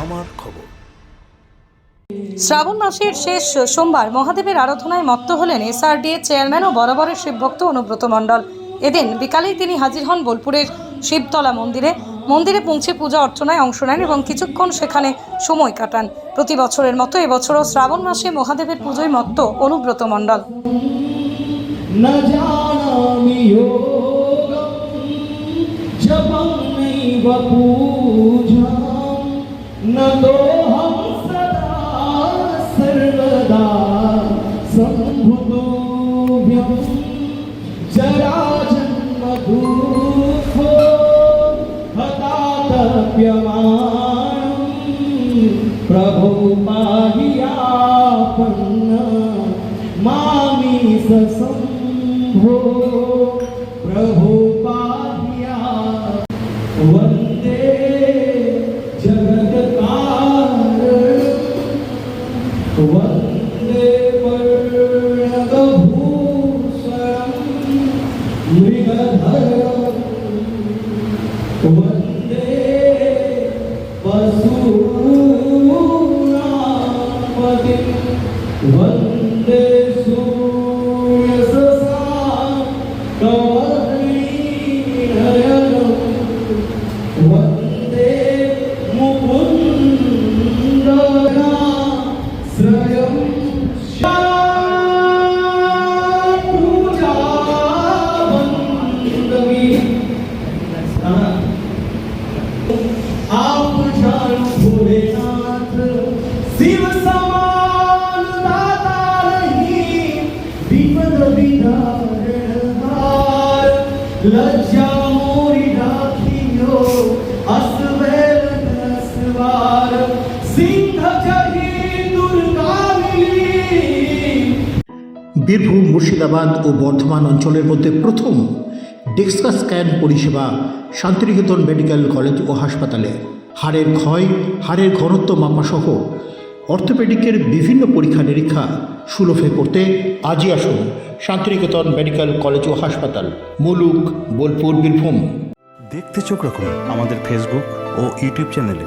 আমার খবর। শ্রাবণ মাসের শেষ সোমবার মহাদেবের আরাধনায় মত্ত হলেন এসআরডিএ চেয়ারম্যান ও বরাবরের শিবভক্ত অনুব্রত মণ্ডল। এদিন বিকালেই তিনি হাজির হন বোলপুরের শিবতলা মন্দিরে। মন্দিরে পৌঁছে পূজা অর্চনায় অংশ নেন এবং কিছুক্ষণ সেখানে সময় কাটান। প্রতি বছরের মতো এবছরও শ্রাবণ মাসে মহাদেবের পুজোয় মত্ত অনুব্রত মণ্ডল। न दो हम सदा सर्वदा संभुतोभ्यम जरा जन्म दुखो हतातप्यमान प्रभु पाहि मामी स ससंभो प्रभो पाहि वन्दे বীরভূম, মুর্শিদাবাদ ও বর্ধমান অঞ্চলের মধ্যে প্রথম ডেক্সকা স্ক্যান পরিষেবা শান্তিনিকেতন মেডিকেল কলেজ ও হাসপাতালে। হাড়ের ক্ষয়, হাড়ের ঘনত্ব মাপাসহ অর্থোপেডিকের বিভিন্ন পরীক্ষা নিরীক্ষা সুলভে করতে আজই আসুন শান্তিনিকেতন মেডিকেল কলেজ ও হাসপাতাল, মুলুক, বোলপুর, বীরভূম। দেখতে চোখ রাখুন আমাদের ফেসবুক ও ইউটিউব চ্যানেলে